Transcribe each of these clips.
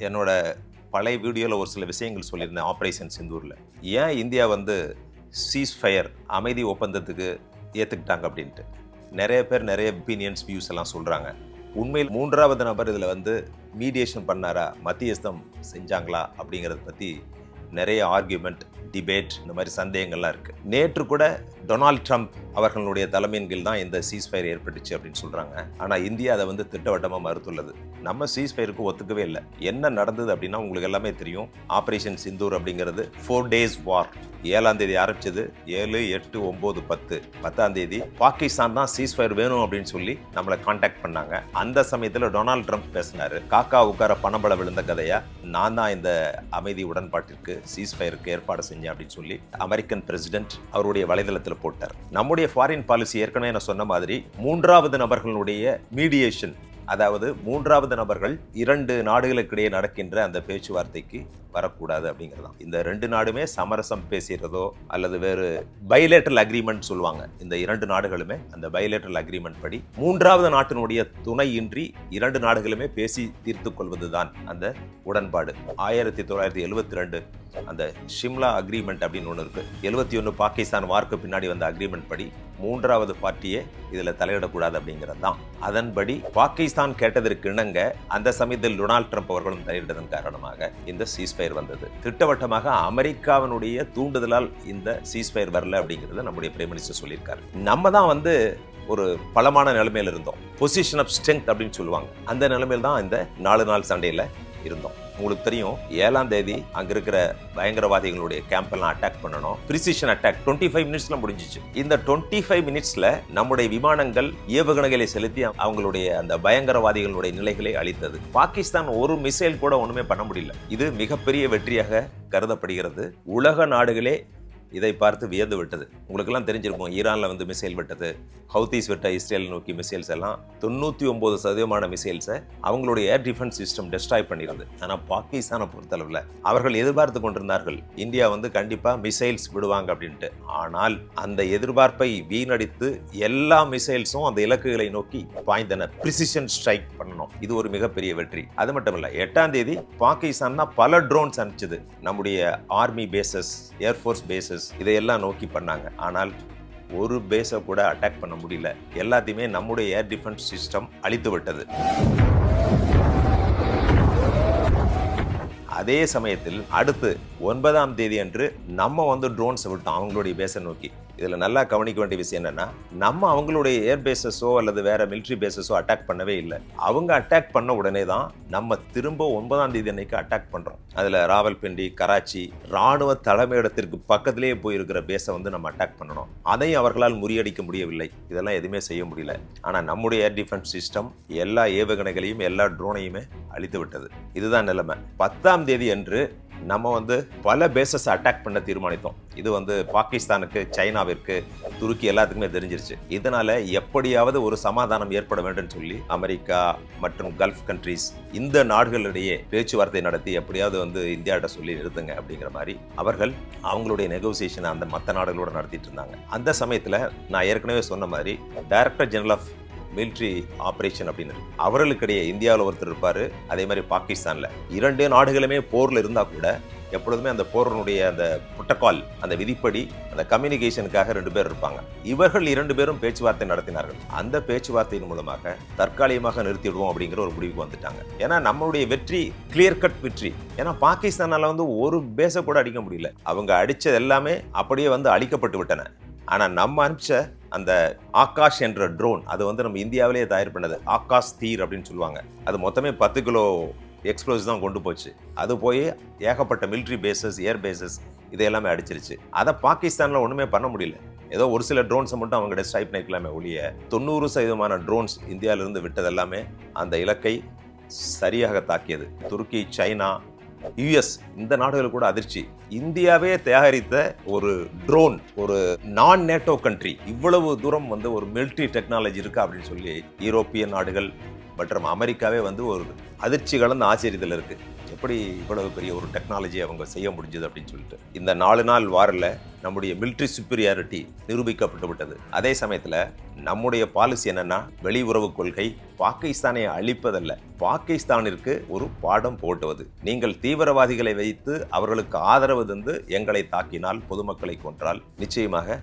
என்னோட பழைய வீடியோவில் ஒரு சில விஷயங்கள் சொல்லியிருந்தேன் ஆப்ரேஷன் சிந்தூரில் ஏன் இந்தியா வந்து சீஸ் ஃபயர் அமைதி ஒப்பந்தத்துக்கு ஏற்றுக்கிட்டாங்க அப்படின்ட்டு? நிறைய பேர் நிறைய ஒப்பீனியன்ஸ் வியூஸ் எல்லாம் சொல்கிறாங்க உண்மையில் மூன்றாவது நபர் இதில் வந்து மீடியேஷன் பண்ணாரா? மத்தியஸ்தம் செஞ்சாங்களா? அப்படிங்கிறத பற்றி நிறைய ஆர்கியூமெண்ட் டிபேட் இந்த மாதிரி சந்தேகங்கள்லாம் இருக்குது நேற்று கூட டொனால்ட் ட்ரம்ப் அவர்களுடைய தலைமையின் கீழ் தான் இந்த சீஸ் ஃபயர் ஏற்பட்டுச்சு அப்படின்னு சொல்கிறாங்க ஆனால் இந்தியா அதை வந்து திட்டவட்டமாக மறுத்துள்ளது. நம்ம சீஸ் ஃபயருக்கு ஒத்துக்கவே இல்லை. என்ன நடந்தது அப்படின்னா உங்களுக்கு எல்லாமே தெரியும். ஆப்ரேஷன் சிந்தூர் அப்படிங்கிறது ஃபோர் டேஸ் வார் ஏழாம் தேதி ஆரம்பிச்சது. ஏழு எட்டு ஒம்பது பத்து. பத்தாம் தேதி பாகிஸ்தான் தான் சீஸ் ஃபயர் வேணும் அப்படின்னு சொல்லி நம்மளை காண்டாக்ட் பண்ணாங்க. அந்த சமயத்தில் டொனால்ட் ட்ரம்ப் பேசினாரு. காக்கா உட்கார பணபல விழுந்த கதையா நான் தான் இந்த அமைதி உடன்பாட்டிற்கு சீஸ் ஃபயருக்கு ஏற்பாடு செஞ்சேன் அப்படின்னு சொல்லி அமெரிக்கன் பிரசிடென்ட் அவருடைய வலைதளத்தில் போட்டார். நம்முடைய ஃபாரின் பாலிசி ஏற்கனவே நான் சொன்ன மாதிரி மூன்றாவது நபர்களுடைய மீடியேஷன் அதாவது மூன்றாவது நபர்கள் இரண்டு நாடுகளுக்கிடையே நடக்கின்ற அந்த பேச்சுவார்த்தைக்கு வரக்கூடாது அப்படிங்கிறது தான் இந்த ரெண்டு நாடுமே சமரசம் பேசுகிறதோ அல்லது வேறு பைலேட்டரல் அக்ரிமெண்ட் சொல்லுவாங்க. இந்த இரண்டு நாடுகளுமே அந்த பைலேட்டரல் அக்ரிமெண்ட் படி மூன்றாவது நாட்டினுடைய துணையின்றி இரண்டு நாடுகளுமே பேசி தீர்த்து கொள்வதுதான் அந்த உடன்பாடு. ஆயிரத்தி தொள்ளாயிரத்தி எழுவத்தி ரெண்டு அந்த ஷிம்லா அக்ரிமெண்ட் அப்படின்னு ஒன்று இருக்கு. எழுபத்தி ஒன்று பாகிஸ்தான் வார்க்கு பின்னாடி வந்த அக்ரிமெண்ட் படி மூன்றாவது பார்ட்டியே இதில் தலையிடக்கூடாது அப்படிங்கிறது தான் அதன்படி பாகிஸ்தான் கேட்டதற்கு இணங்க அந்த சமயத்தில் டொனால்ட் ட்ரம்ப் அவர்களும் தலையிட்டதன் காரணமாக இந்த சீஸ்பயர் வந்தது. திட்டவட்டமாக அமெரிக்காவினுடைய தூண்டுதலால் இந்த சீஸ்பயர் வரல அப்படிங்கிறத நம்முடைய பிரைம் மினிஸ்டர் சொல்லியிருக்காரு. நம்ம தான் வந்து ஒரு பலமான நிலைமையில் இருந்தோம். பொசிஷன் ஆஃப் ஸ்ட்ரென்த் அப்படின்னு சொல்லுவாங்க. அந்த நிலைமையில் தான் இந்த நாலு நாள் சண்டையில் இருந்தோம். உங்களுக்கு தெரியும் ஏழாம் தேதி அங்க இருக்கிற பயங்கரவாதிகளுடைய கேம்ப் எல்லாம் அட்டாக் பண்ணணும். பிரிசிஷன் அட்டாக் டுவெண்ட்டி ஃபைவ் மினிட்ஸ்ல முடிஞ்சிச்சு. இந்த டுவெண்ட்டி ஃபைவ் மினிட்ஸ்ல நம்முடைய விமானங்கள் ஏவுகணைகளை செலுத்தி அவங்களுடைய அந்த பயங்கரவாதிகளுடைய நிலைகளை அளித்தது பாகிஸ்தான் ஒரு மிசைல் கூட ஒண்ணுமே பண்ண முடியல. இது மிகப்பெரிய வெற்றியாக கருதப்படுகிறது. உலக நாடுகளே இதை பார்த்து வியந்து விட்டது. உங்களுக்கெல்லாம் தெரிஞ்சிருக்கும் ஈரானில் வந்து மிசைல் விட்டது ஹவுதீஸ் விட்ட இஸ்ரேல் நோக்கி மிசைல்ஸ் எல்லாம் தொண்ணூற்றி ஒம்பது சதவீதமான மிசைல்ஸை அவங்களுடைய ஏர் டிஃபென்ஸ் சிஸ்டம் டெஸ்ட்ராய் பண்ணிடுது ஆனால் பாகிஸ்தானை பொறுத்தளவில் அவர்கள் எதிர்பார்த்து கொண்டிருந்தார்கள் இந்தியா வந்து கண்டிப்பாக மிசைல்ஸ் விடுவாங்க அப்படின்ட்டு. ஆனால் அந்த எதிர்பார்ப்பை வீணடித்து எல்லா மிசைல்ஸும் அந்த இலக்குகளை நோக்கி பாய்ந்தன ப்ரிசிஷன் ஸ்ட்ரைக் பண்ணணும். இது ஒரு மிகப்பெரிய வெற்றி. அது மட்டும் இல்லை எட்டாம் தேதி பாகிஸ்தான் தான் பல ட்ரோன்ஸ் அனுப்பிச்சது. நம்முடைய ஆர்மி பேசஸ் ஏர்ஃபோர்ஸ் பேசஸ் இதையெல்லாம் நோக்கி பண்ணாங்க. ஆனால் ஒரு பேஸை கூட அட்டாக் பண்ண முடியல. எல்லாத்தையுமே நம்முடைய ஏர் டிஃபென்ஸ் சிஸ்டம் அழித்து விட்டது. அதே சமயத்தில் அடுத்து ஒன்பதாம் தேதி அன்று நம்ம வந்து ட்ரோன்ஸை விட்டோம். அவங்களுடைய பேஸை நோக்கி. இதில் நல்லா கவனிக்க வேண்டிய விஷயம் என்னென்னா நம்ம அவங்களுடைய ஏர் பேசஸோ அல்லது வேறு மிலிட்ரி பேசஸோ அட்டாக் பண்ணவே இல்லை. அவங்க அட்டாக் பண்ண உடனே தான் நம்ம திரும்ப ஒன்பதாம் தேதி அன்னைக்கு அட்டாக் பண்ணுறோம் அதில் ராவல்பிண்டி கராச்சி ராணுவ தலைமையிடத்திற்கு பக்கத்திலேயே போயிருக்கிற பேஸை வந்து நம்ம அட்டாக் பண்ணணும். அதையும் அவர்களால் முறியடிக்க முடியவில்லை. இதெல்லாம் எதுவுமே செய்ய முடியல. ஆனால் நம்முடைய ஏர் டிஃபென்ஸ் சிஸ்டம் எல்லா ஏவுகணைகளையும் எல்லா ட்ரோனையுமே அழித்து விட்டது. இதுதான் நிலைமை. பத்தாம் தேதி அன்று நம்ம வந்து பல பேசஸை அட்டாக் பண்ண தீர்மானித்தோம். இது வந்து பாகிஸ்தானுக்கு சைனாவிற்கு துருக்கி எல்லாத்துக்குமே தெரிஞ்சிருச்சு. இதனால் எப்படியாவது ஒரு சமாதானம் ஏற்பட வேண்டும் சொல்லி அமெரிக்கா மற்றும் கல்ஃப் கண்ட்ரீஸ் இந்த நாடுகளிடையே பேச்சுவார்த்தை நடத்தி எப்படியாவது வந்து இந்தியாட்ட சொல்லி நிறுத்துங்க அப்படிங்கிற மாதிரி அவர்கள் அவங்களுடைய நெகோசியேஷனை அந்த மற்ற நாடுகளோட நடத்திட்டு இருந்தாங்க. அந்த சமயத்தில் நான் ஏற்கனவே சொன்ன மாதிரி director general of military operation அப்படின்னு. அவர்களுக்கிடையே இந்தியாவில் ஒருத்தர் இருப்பார் அதே மாதிரி பாகிஸ்தானில். இரண்டு நாடுகளுமே போரில் இருந்தால் கூட எப்பொழுதுமே அந்த போரனுடைய அந்த புட்டக்கால் அந்த விதிப்படி அந்த கம்யூனிகேஷனுக்காக ரெண்டு பேர் இருப்பாங்க. இவர்கள் இரண்டு பேரும் பேச்சுவார்த்தை நடத்தினார்கள். அந்த பேச்சுவார்த்தையின் மூலமாக தற்காலிகமாக நிறுத்திடுவோம் அப்படிங்கிற ஒரு முடிவுக்கு வந்துட்டாங்க. ஏன்னா நம்மளுடைய வெற்றி கிளியர் கட் வெற்றி ஏன்னா பாகிஸ்தானால வந்து ஒரு பேஸை கூட அடிக்க முடியல. அவங்க அடித்தது எல்லாமே அப்படியே வந்து அழிக்கப்பட்டு விட்டன. ஆனால் நம்ம அனுப்பிச்ச அந்த ஆகாஷ் என்ற ட்ரோன் அது வந்து நம்ம இந்தியாவிலேயே தயார் பண்ணது. ஆகாஷ் தீர் அப்படின்னு சொல்லுவாங்க. அது மொத்தமே பத்து கிலோ எக்ஸ்ப்ளோஸ் தான் கொண்டு போச்சு. அது போய் ஏகப்பட்ட மிலிட்ரி பேசஸ் ஏர் பேசஸ் இது எல்லாமே அடிச்சிருச்சு. அதை பாகிஸ்தானில் ஒன்றுமே பண்ண முடியல. ஏதோ ஒரு சில ட்ரோன்ஸை மட்டும் அவங்க ஸ்ட்ரைப் பண்ணிக்கலாமே ஒழிய தொண்ணூறு சதவீதமான ட்ரோன்ஸ் இந்தியாவிலிருந்து விட்டது எல்லாமே அந்த இலக்கை சரியாக தாக்கியது. துருக்கி சைனா யுஎஸ் இந்த நாடுகள் கூட அதிர்ச்சி. இந்தியாவே தயாரித்த ஒரு ட்ரோன் ஒரு நான் நேட்டோ கண்ட்ரி இவ்வளவு தூரம் வந்து ஒரு மிலிட்ரி டெக்னாலஜி இருக்கு அப்படின்னு சொல்லி யூரோப்பிய நாடுகள் மற்றும் அமெரிக்காவே வந்து ஒரு அதிர்ச்சி கலந்த ஆச்சரியத்தில் இருக்கு. எப்படி இவ்வளவு பெரிய ஒரு டெக்னாலஜி அவங்க செய்ய முடிஞ்சது அப்படின்னு சொல்லிட்டு. இந்த நாலு நாள் வாரில் நம்முடைய மிலிட்ரி சுப்பீரியாரிட்டி நிரூபிக்கப்பட்டு விட்டது. அதே சமயத்தில் நம்முடைய பாலிசி என்னன்னா வெளியுறவு கொள்கை பாகிஸ்தானை அழிப்பதல்ல. பாகிஸ்தானிற்கு ஒரு பாடம் போட்டுவது. நீங்கள் தீவிரவாதிகளை வைத்து அவர்களுக்கு ஆதரவு தந்து எங்களை தாக்கினால் பொதுமக்களை கொன்றால் நிச்சயமாக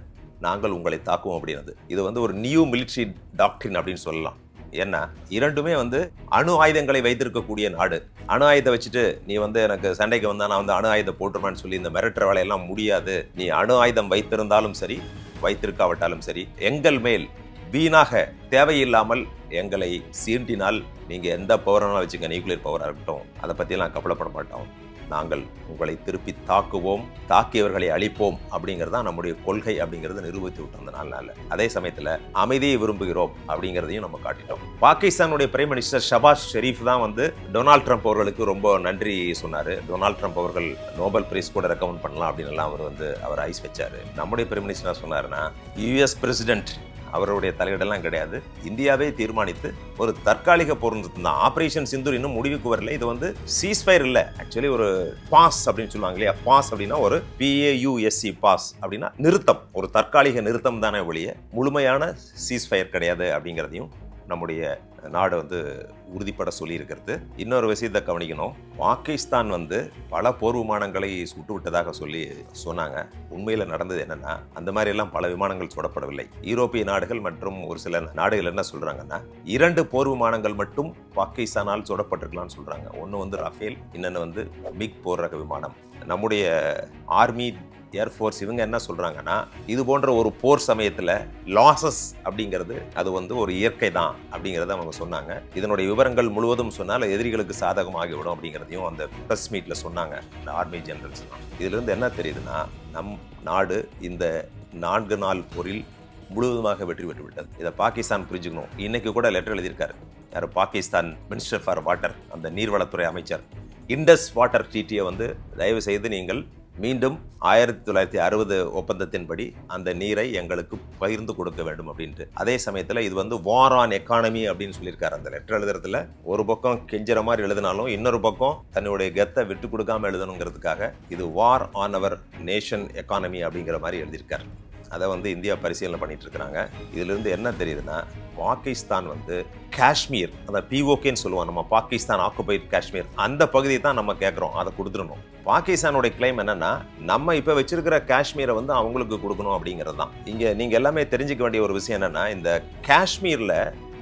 நாங்கள் உங்களை தாக்குவோம் அப்படின்னது. இது வந்து ஒரு நியூ மிலிட்ரி டாக்டரின் அப்படின்னு சொல்லலாம். என்ன இரண்டுமே வந்து அணு ஆயுதங்களை வைத்திருக்கக்கூடிய நாடு. அணு ஆயுதத்தை வச்சுட்டு நீ வந்து எனக்கு சண்டைக்கு வந்தா நான் வந்து அணு ஆயுதம் போட்டுருமான்னு சொல்லி இந்த மிரட்டுற வேலையெல்லாம் முடியாது. நீ அணு ஆயுதம் வைத்திருந்தாலும் சரி வைத்திருக்காவிட்டாலும் சரி எங்கள் மேல் வீணாக தேவையில்லாமல் எங்களை சீண்டினால் நீங்கள் எந்த பவரான வச்சுக்க நியூக்ளியர் பவராக இருக்கட்டும் அதை பற்றியெல்லாம் கவலைப்பட மாட்டோம். நாங்கள் உங்களை திருப்பி தாக்குவோம் தாக்கியவர்களை அழிப்போம் அப்படிங்கிறது தான் நம்முடைய கொள்கை அப்படிங்கிறத நிரூபித்து விட்டிருந்தனால அந்த நாள் நாளில். அதே சமயத்தில் அமைதியை விரும்புகிறோம் அப்படிங்கிறதையும் நம்ம காட்டிட்டோம். பாகிஸ்தானுடைய பிரைம் மினிஸ்டர் ஷபாஸ் ஷெரீஃப் தான் வந்து டொனால்ட் ட்ரம்ப் அவர்களுக்கு ரொம்ப நன்றி சொன்னார். டொனால்ட் ட்ரம்ப் அவர்கள் நோபல் பிரைஸ் கூட ரெக்கமெண்ட் பண்ணலாம் அப்படின்னு அவர் வந்து அவர் ஐஸ் வச்சார். நம்முடைய பிரைம் மினிஸ்டர் சொன்னாருன்னா யூஎஸ் பிரசிடென்ட் அவருடைய தலையீடெல்லாம் கிடையாது. இந்தியாவே தீர்மானித்து ஒரு தற்காலிக போர் நிறுத்தம். தான் ஆப்ரேஷன் சிந்தூர் இன்னும் முடிவுக்கு வரல. இது வந்து சீஸ்ஃபயர் இல்லை. ஆக்சுவலி ஒரு பாஸ் அப்படின்னு சொல்லுவாங்க இல்லையா? பாஸ் அப்படின்னா ஒரு பிஏயுஎஸ்சி பாஸ் அப்படின்னா நிறுத்தம். ஒரு தற்காலிக நிறுத்தம் தானே ஒழிய முழுமையான சீஸ்ஃபயர் கிடையாது அப்படிங்கிறதையும் நம்முடைய நாடு வந்து உறுதிப்பட சொல்லியிருக்கிறது. இன்னொரு விஷயத்தை கவனிக்கணும். பாகிஸ்தான் வந்து பல போர் விமானங்களை சுட்டு விட்டதாக சொல்லி சொன்னாங்க. உண்மையில் நடந்தது என்னன்னா அந்த மாதிரி எல்லாம் பல விமானங்கள் சுடப்படவில்லை. யூரோப்பிய நாடுகள் மற்றும் ஒரு சில நாடுகள் என்ன சொல்றாங்கன்னா இரண்டு போர் விமானங்கள் மட்டும் பாகிஸ்தானால் சுடப்பட்டிருக்கலாம்னு சொல்றாங்க. ஒன்று வந்து ரஃபேல் இன்னொன்று வந்து மிக் போர் ரக விமானம். நம்முடைய ஆர்மி ஏர்ஃபோர்ஸ் இவங்க என்ன சொல்கிறாங்கன்னா இது போன்ற ஒரு போர் சமயத்தில் லாசஸ் அப்படிங்கிறது அது வந்து ஒரு இயற்கை தான் அப்படிங்கிறத அவங்க சொன்னாங்க. இதனுடைய விவரங்கள் முழுவதும் சொன்னால் எதிரிகளுக்கு சாதகமாகிவிடும் அப்படிங்கிறதையும் அந்த ப்ரெஸ் மீட்டில் சொன்னாங்க இந்த ஆர்மி ஜெனரல்ஸ் தான். இருந்து என்ன தெரியுதுன்னா நம் நாடு இந்த நான்கு நாள் போரில் முழுவதுமாக வெற்றி பெற்று விட்டது. இதை பாகிஸ்தான் புரிஞ்சுக்கணும். இன்னைக்கு கூட லெட்டர் எழுதியிருக்காரு. யார்? பாகிஸ்தான் மினிஸ்டர் ஃபார் வாட்டர் அந்த நீர்வளத்துறை அமைச்சர். இண்டஸ் வாட்டர் ட்ரீட்டியை வந்து தயவு செய்து நீங்கள் மீண்டும் ஆயிரத்தி தொள்ளாயிரத்தி அறுபது ஒப்பந்தத்தின்படி அந்த நீரை எங்களுக்கு பகிர்ந்து கொடுக்க வேண்டும் அப்படின்ட்டு. அதே சமயத்தில் இது வந்து வார் ஆன் எக்கானமி அப்படின்னு சொல்லியிருக்காரு அந்த லெட்டர் எழுதுறதுல. ஒரு பக்கம் கெஞ்சுற மாதிரி எழுதினாலும் இன்னொரு பக்கம் தன்னுடைய கெத்தை விட்டு கொடுக்காம எழுதணுங்கிறதுக்காக இது war on our nation economy அப்படிங்கிற மாதிரி எழுதியிருக்காரு. அதை வந்து இந்தியா பரிசீலனை பண்ணிட்டு இருக்கிறாங்க இதிலிருந்து என்ன தெரியுதுன்னா பாகிஸ்தான் வந்து காஷ்மீர் அந்த பிஓகேன்னு சொல்லுவோம் நம்ம பாகிஸ்தான் ஆக்குபைட் காஷ்மீர் அந்த பகுதியை தான் நம்ம கேட்குறோம் அதை கொடுத்துடணும். பாகிஸ்தானுடைய கிளைம் என்னன்னா நம்ம இப்போ வச்சிருக்கிற காஷ்மீரை வந்து அவங்களுக்கு கொடுக்கணும் அப்படிங்கிறது தான். இங்கே நீங்கள் எல்லாமே தெரிஞ்சுக்க வேண்டிய ஒரு விஷயம் என்னன்னா இந்த காஷ்மீரில்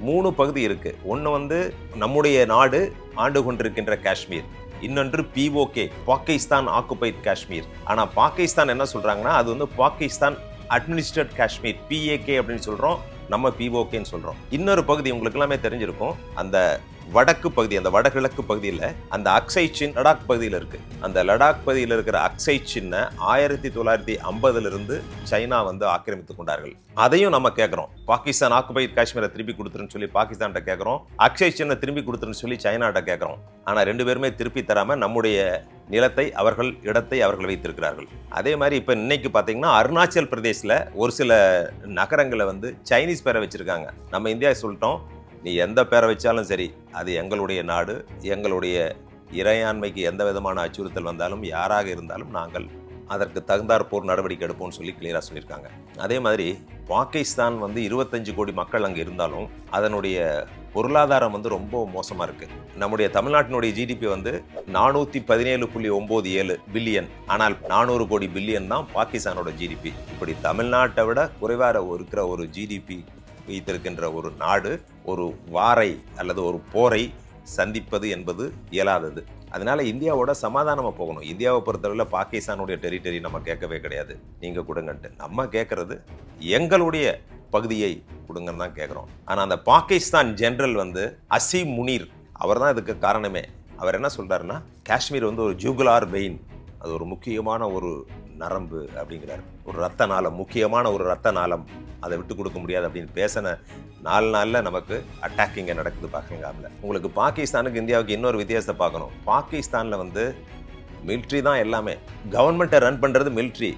மூணு பகுதி இருக்கு. ஒன்று வந்து நம்முடைய நாடு ஆண்டு கொண்டிருக்கின்ற காஷ்மீர் இன்னொன்று பிஓகே பாகிஸ்தான் ஆக்குபைட் காஷ்மீர். ஆனால் பாகிஸ்தான் என்ன சொல்கிறாங்கன்னா அது வந்து பாகிஸ்தான் அட்மினிஸ்ட்ரேட் காஷ்மீர் பிஏகே அப்படின்னு சொல்கிறோம் நம்ம பிஓகேன்னு சொல்கிறோம் இன்னொரு பகுதி உங்களுக்கு எல்லாமே தெரிஞ்சிருக்கும். அந்த வடக்கு பகுதி அந்த வடகிழக்கு பகுதியில் அந்த அக்ஸை சின் லடாக் பகுதியில் இருக்குது அந்த லடாக் பகுதியில் இருக்கிற அக்ஸை சின்ன ஆயிரத்தி தொள்ளாயிரத்தி ஐம்பதுலேருந்து சைனா வந்து ஆக்கிரமித்து கொண்டார்கள். அதையும் நம்ம கேட்குறோம் பாகிஸ்தான் ஆக்குபை காஷ்மீரை திருப்பி கொடுத்துருன்னு சொல்லி பாகிஸ்தான்கிட்ட கேட்குறோம் அக்ஸை சின்ன திரும்பி கொடுத்துருன்னு சொல்லி சைனாட்ட கேட்குறோம் ஆனால் ரெண்டு பேருமே திருப்பி தராமல் நம்முடைய நிலத்தை அவர்கள் இடத்தை அவர்கள் வைத்திருக்கிறார்கள். அதே மாதிரி இப்போ இன்னைக்கு பார்த்தீங்கன்னா அருணாச்சல் பிரதேசில் ஒரு சில நகரங்களை வந்து சைனீஸ் பேரை வச்சிருக்காங்க. நம்ம இந்தியா சொல்லிட்டோம். நீ எந்த பேரை வச்சாலும் சரி அது எங்களுடைய நாடு எங்களுடைய இறையாண்மைக்கு எந்த விதமான அச்சுறுத்தல் வந்தாலும் யாராக இருந்தாலும் நாங்கள் அதற்கு தகுந்தாற்போர் நடவடிக்கை எடுப்போம்னு சொல்லி கிளியராக சொல்லியிருக்காங்க. அதே மாதிரி பாகிஸ்தான் வந்து இருபத்தஞ்சு கோடி மக்கள் அங்கே இருந்தாலும் அதனுடைய பொருளாதாரம் வந்து ரொம்ப மோசமாக இருக்குது நம்முடைய தமிழ்நாட்டினுடைய ஜிடிபி வந்து நானூற்றி பதினேழு புள்ளி ஒம்பது ஏழு பில்லியன். ஆனால் நானூறு கோடி பில்லியன் தான் பாகிஸ்தானோட ஜிடிபி இப்படி தமிழ்நாட்டை விட குறைவாக இருக்கிற ஒரு ஜிடிபி வைத்திருக்கின்ற ஒரு நாடு ஒரு வாரை அல்லது ஒரு போரை சந்திப்பது என்பது இயலாதது. அதனால இந்தியாவோட சமாதானமாக போகணும். இந்தியாவை பொறுத்தளவில் பாகிஸ்தானுடைய டெரிட்டரி நம்ம கேட்கவே கிடையாது. நீங்கள் கொடுங்கன்ட்டு. நம்ம கேட்கறது எங்களுடைய பகுதியை கொடுங்கன்னு தான் கேட்குறோம் ஆனால் அந்த பாகிஸ்தான் ஜென்ரல் வந்து அசீம் முனீர் அவர் தான் இதுக்கு காரணமே. அவர் என்ன சொல்கிறாருன்னா காஷ்மீர் வந்து ஒரு ஜூகுலார் வெயின் அது ஒரு முக்கியமான ஒரு நரம்பு அப்படிங்கிறார். ஒரு ரத்த நாளம் முக்கியமான ஒரு ரத்த நாளம். அதை விட்டு கொடுக்க முடியாது அப்படின்னு பேசின நாலு நாளில் நமக்கு அட்டாக் இங்கே நடக்குது பாக்கிங்காமில் உங்களுக்கு பாகிஸ்தானுக்கு இந்தியாவுக்கு இன்னொரு வித்தியாசத்தை பார்க்கணும். பாகிஸ்தானில் வந்து மில்ட்ரி தான் எல்லாமே. கவர்மெண்ட்டை ரன் பண்ணுறது மில்ட்ரி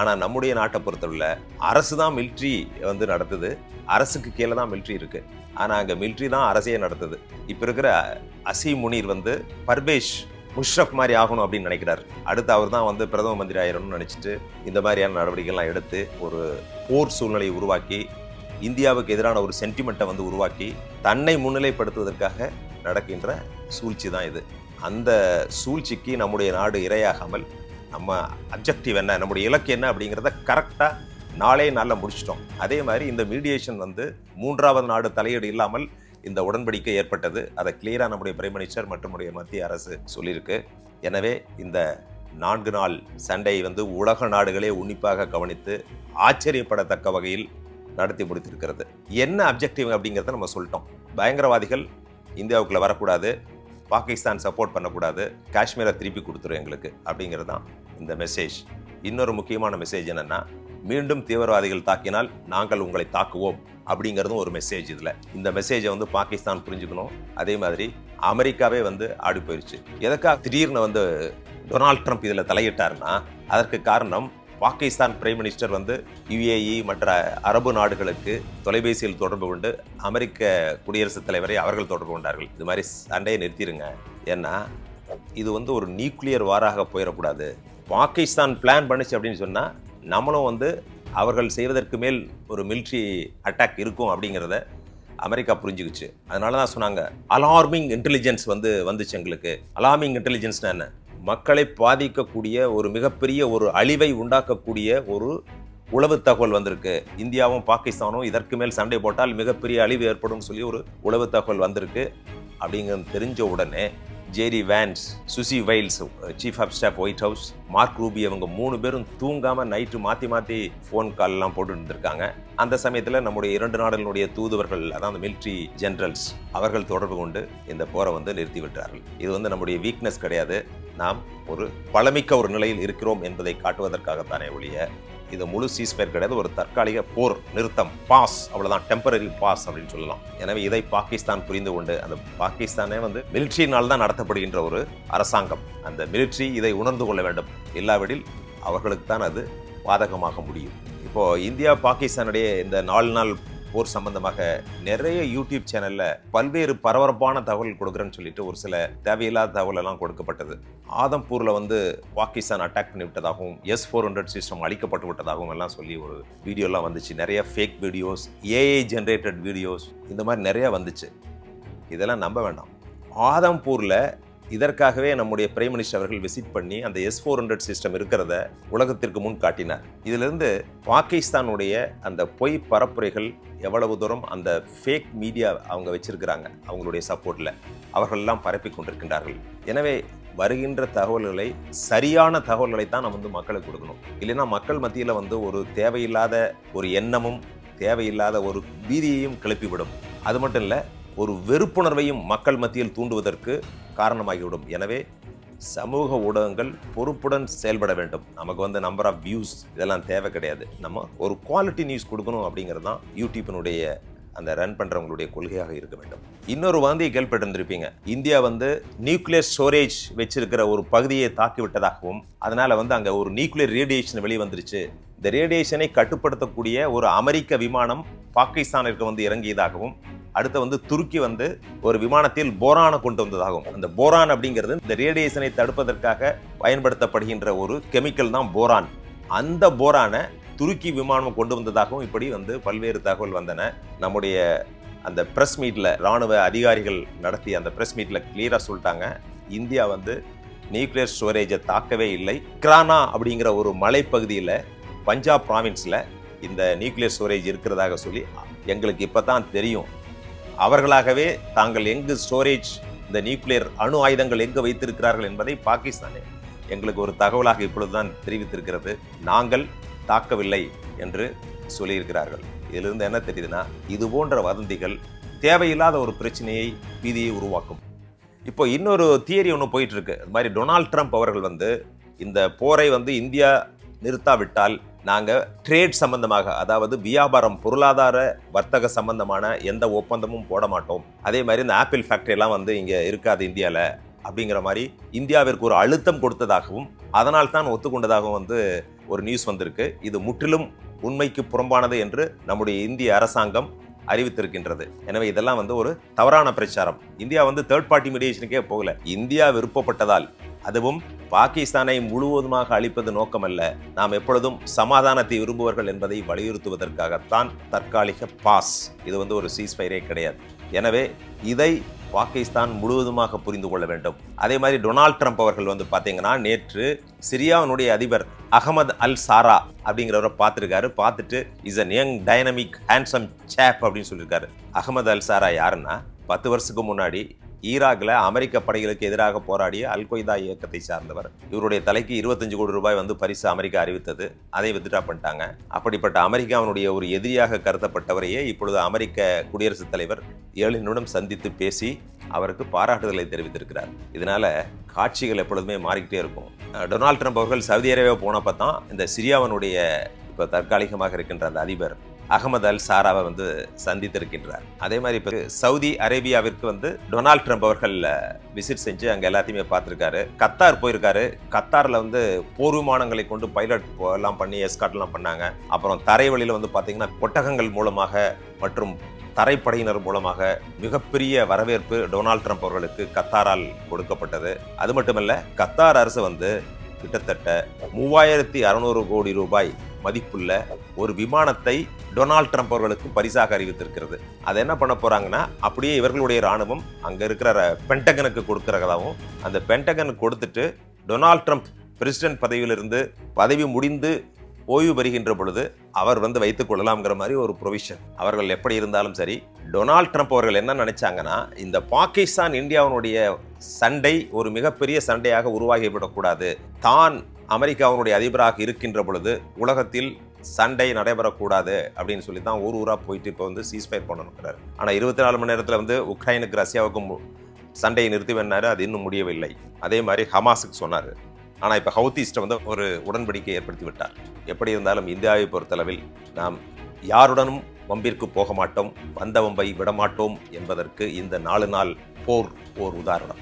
ஆனால் நம்முடைய நாட்டை பொறுத்தவரையில் அரசு தான் மிலிட்ரி வந்து நடத்துது. அரசுக்கு கீழே தான் மிலிட்ரி இருக்குது ஆனால் அங்கே மிலிட்ரி தான் அரசையே நடத்துது. இப்போ இருக்கிற அசீம் முனீர் வந்து பர்வேஷ் முஷ்ரப் மாதிரி ஆகணும் அப்படின்னு நினைக்கிறார். அடுத்து அவர் தான் வந்து பிரதம மந்திரி ஆயிரணும்னு நினச்சிட்டு இந்த மாதிரியான நடவடிக்கைகள்லாம் எடுத்து ஒரு போர் சூழ்நிலையை உருவாக்கி இந்தியாவுக்கு எதிரான ஒரு சென்டிமெண்ட்டை வந்து உருவாக்கி தன்னை முன்னிலைப்படுத்துவதற்காக நடக்கின்ற சூழ்ச்சி தான் இது. அந்த சூழ்ச்சிக்கு நம்முடைய நாடு இரையாகாமல் நம்ம அப்ஜெக்டிவ் என்ன நம்முடைய இலக்கு என்ன அப்படிங்கிறத கரெக்டாக நாளே நாளில் முடிச்சிட்டோம். அதே மாதிரி இந்த மீடியேஷன் வந்து மூன்றாவது நாடு தலையீடு இல்லாமல் இந்த உடன்படிக்கை ஏற்பட்டது. அதை கிளியராக நம்முடைய பிரைம் மினிஸ்டர் மற்றும் மத்திய அரசு சொல்லியிருக்கு. எனவே இந்த நான்கு நாள் சண்டை வந்து உலக நாடுகளே உன்னிப்பாக கவனித்து ஆச்சரியப்படத்தக்க வகையில் நடத்தி முடித்திருக்கிறது. என்ன அப்ஜெக்டிவ் அப்படிங்கிறத நம்ம சொல்லிட்டோம். பயங்கரவாதிகள் இந்தியாவுக்குள்ள வரக்கூடாது. பாகிஸ்தான் சப்போர்ட் பண்ணக்கூடாது. காஷ்மீரை திருப்பி கொடுத்துரும் எங்களுக்கு அப்படிங்கிறது தான். இந்த மெசேஜ் இன்னொரு முக்கியமான மெசேஜ் என்னென்னா மீண்டும் தீவிரவாதிகள் தாக்கினால் நாங்கள் உங்களை தாக்குவோம் அப்படிங்கிறதும் ஒரு மெசேஜ் இதில். இந்த மெசேஜை வந்து பாகிஸ்தான் புரிஞ்சுக்கணும். அதே மாதிரி அமெரிக்காவே வந்து ஆடி போயிடுச்சு எதற்காக திடீர்னு வந்து டொனால்ட் ட்ரம்ப் இதில் தலையிட்டாருன்னா அதற்கு காரணம் பாகிஸ்தான் பிரைம் மினிஸ்டர் வந்து யுஏஇ மற்ற அரபு நாடுகளுக்கு தொலைபேசியில் தொடர்பு கொண்டு அமெரிக்க குடியரசுத் தலைவரை அவர்கள் தொடர்பு கொண்டார்கள். இது மாதிரி சண்டையை நிறுத்திடுங்க ஏன்னா இது வந்து ஒரு நியூக்ளியர் வாராக போயிடக்கூடாது. பாகிஸ்தான் பிளான் பண்ணுச்சு அப்படின்னு சொன்னால் நம்மளும் வந்து அவர்கள் செய்வதற்கு மேல் ஒரு மிலிட்ரி அட்டாக் இருக்கும் அப்படிங்கிறத அமெரிக்கா புரிஞ்சுக்கிச்சு. அதனால தான் சொன்னாங்க அலார்மிங் இன்டெலிஜென்ஸ் வந்து வந்துச்சு எங்களுக்கு. அலார்மிங் இன்டெலிஜென்ஸ்னா என்ன? மக்களை பாதிக்கக்கூடிய ஒரு மிகப்பெரிய ஒரு அழிவை உண்டாக்கக்கூடிய ஒரு உளவு தகவல் வந்திருக்கு. இந்தியாவும் பாகிஸ்தானும் இதற்கு மேல் சண்டை போட்டால் மிகப்பெரிய அழிவு ஏற்படும் சொல்லி ஒரு உளவு தகவல் வந்திருக்கு. அப்படிங்கிறது தெரிஞ்ச உடனே JD Vance Susie Wiles chief of staff White House Mark Rubio அவங்க மூணு பேரும் தூங்காமல் நைட்டு மாற்றி மாற்றி ஃபோன் கால்லாம் போட்டு இருந்திருக்காங்க அந்த சமயத்தில் நம்முடைய இரண்டு நாடுகளுடைய தூதுவர்கள் அதாவது மிலிட்ரி ஜெனரல்ஸ் அவர்கள் தொடர்பு கொண்டு இந்த போரை வந்து நிறுத்தி விட்டார்கள் இது வந்து நம்முடைய வீக்னஸ் கிடையாது. நாம் ஒரு பழமிக்க ஒரு நிலையில் இருக்கிறோம் என்பதை காட்டுவதற்காகத்தானே ஒழிய இது முழு சீஸ்பயர் கிடையாது. ஒரு தற்காலிக போர் நிறுத்தம் பாஸ் அவ்வளோதான் டெம்பரரி பாஸ் அப்படின்னு சொல்லலாம். எனவே இதை பாகிஸ்தான் புரிந்து கொண்டு அந்த பாகிஸ்தானே வந்து மிலிட்ரியினால் தான் நடத்தப்படுகின்ற ஒரு அரசாங்கம். அந்த மிலிட்ரி இதை உணர்ந்து கொள்ள வேண்டும். இல்லாவிடில் அவர்களுக்கு தான் அது பாதகமாக முடியும். இப்போது இந்தியா பாகிஸ்தானுடைய இந்த நாலு நாள் போர் சம்பந்தமாக நிறைய யூடியூப் சேனல்ல பல்வேறு பரபரப்பான தகவல் கொடுக்குறேன்னு சொல்லிட்டு ஒரு சில தேவையில்லாத தகவல் எல்லாம் கொடுக்கப்பட்டது. ஆதம்பூர்ல வந்து பாகிஸ்தான் அட்டாக் பண்ணி விட்டதாகவும் எஸ் ஃபோர் ஹண்ட்ரட் சிஸ்டம் அழிக்கப்பட்டு விட்டதாகவும் எல்லாம் சொல்லி ஒரு வீடியோலாம் வந்துச்சு. நிறைய fake videos AI generated videos இந்த மாதிரி நிறைய வந்துச்சு. இதெல்லாம் நம்ப வேண்டாம். ஆதம்பூரில் இதற்காகவே நம்முடைய பிரைம் மினிஸ்டர் அவர்கள் விசிட் பண்ணி அந்த எஸ் ஃபோர் ஹண்ட்ரட் சிஸ்டம் இருக்கிறத உலகத்திற்கு முன் காட்டினார். இதிலிருந்து பாகிஸ்தானுடைய அந்த பொய் பரப்புரைகள் எவ்வளவு தூரம் அந்த ஃபேக் மீடியா அவங்க வச்சிருக்கிறாங்க அவங்களுடைய சப்போர்ட்டில் அவர்களெல்லாம் பரப்பி கொண்டிருக்கின்றார்கள். எனவே வருகின்ற தகவல்களை சரியான தகவல்களை தான் நம்ம வந்து மக்களுக்கு கொடுக்கணும். இல்லைன்னா மக்கள் மத்தியில் வந்து ஒரு தேவையில்லாத ஒரு எண்ணமும் தேவையில்லாத ஒரு பீதியையும் கிளப்பிவிடும். அது மட்டும் இல்லை ஒரு வெறுப்புணர்வையும் மக்கள் மத்தியில் தூண்டுவதற்கு காரணமாகிவிடும். எனவே சமூக ஊடகங்கள் பொறுப்புடன் செயல்பட வேண்டும். நமக்கு வந்து நம்பர் ஆஃப் வியூஸ் இதெல்லாம் தேவை கிடையாது. நம்ம ஒரு குவாலிட்டி நியூஸ் கொடுக்கணும் அப்படிங்கிறது தான் யூடியூப்பினுடைய அந்த ரன் பண்ணுறவங்களுடைய கொள்கையாக இருக்க வேண்டும். இன்னொரு வாந்தியை கேள்விப்பட்டிருந்திருப்பீங்க. இந்தியா வந்து நியூக்ளியர் ஸ்டோரேஜ் வச்சிருக்கிற ஒரு பகுதியை தாக்கி விட்டதாகவும் அதனால் வந்து அங்கே ஒரு நியூக்ளியர் ரேடியேஷன் வெளியே வந்துருச்சு இந்த ரேடியேஷனை கட்டுப்படுத்தக்கூடிய ஒரு அமெரிக்க விமானம் பாகிஸ்தானிற்கு வந்து இறங்கியதாகவும் அடுத்து வந்து துருக்கி வந்து ஒரு விமானத்தில் போரானை கொண்டு வந்ததாகும். அந்த போரான் அப்படிங்கிறது இந்த ரேடியேஷனை தடுப்பதற்காக பயன்படுத்தப்படுகின்ற ஒரு கெமிக்கல் தான் போரான். அந்த போரானை துருக்கி விமானம் கொண்டு வந்ததாகவும் இப்படி வந்து பல்வேறு தகவல் வந்தன. நம்முடைய அந்த ப்ரெஸ் மீட்டில் ராணுவ அதிகாரிகள் நடத்திய அந்த ப்ரெஸ் மீட்டில் கிளியராக சொல்லிட்டாங்க. இந்தியா வந்து நியூக்ளியர் ஸ்டோரேஜை தாக்கவே இல்லை. கிரானா அப்படிங்கிற ஒரு மலைப்பகுதியில் பஞ்சாப் ப்ராவின்ஸில் இந்த நியூக்ளியர் ஸ்டோரேஜ் இருக்கிறதாக சொல்லி எங்களுக்கு இப்போ தான் தெரியும். அவர்களாகவே தாங்கள் எங்கு ஸ்டோரேஜ் இந்த நியூக்ளியர் அணு ஆயுதங்கள் எங்கு வைத்திருக்கிறார்கள் என்பதை பாகிஸ்தானே எங்களுக்கு ஒரு தகவலாக இப்பொழுதுதான் தெரிவித்திருக்கிறது. நாங்கள் தாக்கவில்லை என்று சொல்லியிருக்கிறார்கள். இதிலிருந்து என்ன தெரியுதுன்னா இது போன்ற வதந்திகள் தேவையில்லாத ஒரு பிரச்சனையை பீதியை உருவாக்கும். இப்போ இன்னொரு தியரி ஒன்று போயிட்டுருக்கு இது மாதிரி டொனால்ட் ட்ரம்ப் அவர்கள் வந்து இந்த போரை வந்து இந்தியா நிறுத்தாவிட்டால் நாங்கள் ட்ரேட் சம்பந்தமாக அதாவது வியாபாரம் பொருளாதார வர்த்தக சம்பந்தமான எந்த ஒப்பந்தமும் போட மாட்டோம். அதே மாதிரி இந்த ஆப்பிள் ஃபேக்டரிலாம் வந்து இங்கே இருக்காது இந்தியாவில் அப்படிங்கிற மாதிரி இந்தியாவிற்கு ஒரு அழுத்தம் கொடுத்ததாகவும் அதனால் தான் ஒத்துக்கொண்டதாகவும் வந்து ஒரு நியூஸ் வந்திருக்கு. இது முற்றிலும் உண்மைக்கு புறம்பானது என்று நம்முடைய இந்திய அரசாங்கம் அறிவித்திருக்கின்றது. எனவே இதெல்லாம் வந்து ஒரு தவறான பிரச்சாரம். இந்தியா வந்து தேர்ட் பார்ட்டி மீடியேஷனுக்கே போகல. இந்தியா விருப்பப்பட்டதால். அதுவும் பாகிஸ்தானை முழுவதுமாக அழிப்பது நோக்கமல்ல. நாம் எப்பொழுதும் சமாதானத்தை விரும்புவர்கள் என்பதை வலியுறுத்துவதற்காகத்தான் தற்காலிக பாஸ் இது வந்து ஒரு சீஸ்ஃபயரே கிடையாது. எனவே இதை பாகிஸ்தான் முழுவதுமாக புரிந்து கொள்ள வேண்டும். அதே மாதிரி டொனால்ட் ட்ரம்ப் அவர்கள் வந்து பார்த்தீங்கன்னா நேற்று சிரியாவினுடைய அதிபர் அகமது அல் சாரா அப்படிங்கிறவரை பார்த்துருக்காரு. பார்த்துட்டு is an young dynamic handsome chap அப்படின்னு சொல்லியிருக்காரு அகமது அல் சாரா யாருன்னா பத்து வருஷத்துக்கு முன்னாடி ஈராக்கில் அமெரிக்க படைகளுக்கு எதிராக போராடிய அல் கொய்தா இயக்கத்தை சார்ந்தவர். இவருடைய தலைக்கு இருபத்தஞ்சு கோடி ரூபாய் வந்து பரிசு அமெரிக்கா அறிவித்தது. அதை வித்ட்ரா பண்ணிட்டாங்க. அப்படிப்பட்ட அமெரிக்காவினுடைய ஒரு எதிரியாக கருதப்பட்டவரையே இப்பொழுது அமெரிக்க குடியரசுத் தலைவர் ஏழு நிமிடம் சந்தித்து பேசி அவருக்கு பாராட்டுதலை தெரிவித்திருக்கிறார். இதனால் காட்சிகள் எப்பொழுதுமே மாறிக்கிட்டே இருக்கும். டொனால்ட் ட்ரம்ப் அவர்கள் சவுதி அரேபியா போனப்போ தான் இந்த சிரியாவினுடைய இப்போ தற்காலிகமாக இருக்கின்ற அந்த அதிபர் அகமது அல் சாராவை வந்து சந்தித்திருக்கின்றார். அதே மாதிரி இப்போ சவுதி அரேபியாவிற்கு வந்து டொனால்ட் ட்ரம்ப் அவர்கள் விசிட் செஞ்சு அங்கே எல்லாத்தையுமே பார்த்துருக்காரு. கத்தார் போயிருக்காரு. கத்தாரில் வந்து போர் விமானங்களை கொண்டு பைலட் எல்லாம் பண்ணி எஸ்காட்லாம் பண்ணாங்க. அப்புறம் தரைவழியில் வந்து பார்த்தீங்கன்னா கொட்டகங்கள் மூலமாக மற்றும் தரைப்படையினர் மூலமாக மிகப்பெரிய வரவேற்பு டொனால்ட் ட்ரம்ப் அவர்களுக்கு கத்தாரால் கொடுக்கப்பட்டது. அது மட்டுமல்ல கத்தார் அரசு வந்து கிட்டத்தட்ட மூவாயிரத்தி அறநூறு கோடி ரூபாய் மதிப்புள்ள ஒரு விமானத்தை டொனால்ட் ட்ரம்ப் அவர்களுக்கு பரிசாக அறிவித்திருக்கிறது. அதை என்ன பண்ண போறாங்கன்னா அப்படியே இவர்களுடைய ராணுவம் அங்கே இருக்கிற பென்டகனுக்கு கொடுக்குறதாகவும் அந்த பென்டகனுக்கு கொடுத்துட்டு டொனால்ட் ட்ரம்ப் பிரசிடென்ட் பதவியிலிருந்து பதவி முடிந்து ஓய்வு பெறுகின்ற பொழுது அவர் வந்து வைத்துக் கொள்ளலாம்ங்கிற மாதிரி ஒரு ப்ரொவிஷன் அவர்கள் எப்படி இருந்தாலும் சரி டொனால்ட் ட்ரம்ப் அவர்கள் என்ன நினைச்சாங்கன்னா இந்த பாகிஸ்தான் இந்தியாவினுடைய சண்டை ஒரு மிகப்பெரிய சண்டையாக உருவாகிவிடக்கூடாது. தான் அமெரிக்காவினுடைய அதிபராக இருக்கின்ற பொழுது உலகத்தில் சண்டை நடைபெறக்கூடாது அப்படின்னு சொல்லி தான் ஊர் ஊராக போயிட்டு இப்போ வந்து சீஸ்ஃபயர் பண்ணணுங்கிறார். ஆனால் இருபத்தி நாலு மணி நேரத்தில் வந்து உக்ரைனுக்கு ரஷ்யாவுக்கும் சண்டையை நிறுத்தி வேணாரு அது இன்னும் முடியவில்லை. அதே மாதிரி ஹமாஸுக்கு சொன்னார். ஆனால் இப்போ ஹவுத்தீஸ்ட்டை வந்து ஒரு உடன்படிக்கை ஏற்படுத்தி விட்டார். எப்படி இருந்தாலும் இந்தியாவை பொறுத்தளவில் நாம் யாருடனும் வம்பிற்கு போக மாட்டோம் வந்த வம்பை விடமாட்டோம் என்பதற்கு இந்த நாலு நாள் போர் ஓர் உதாரணம்.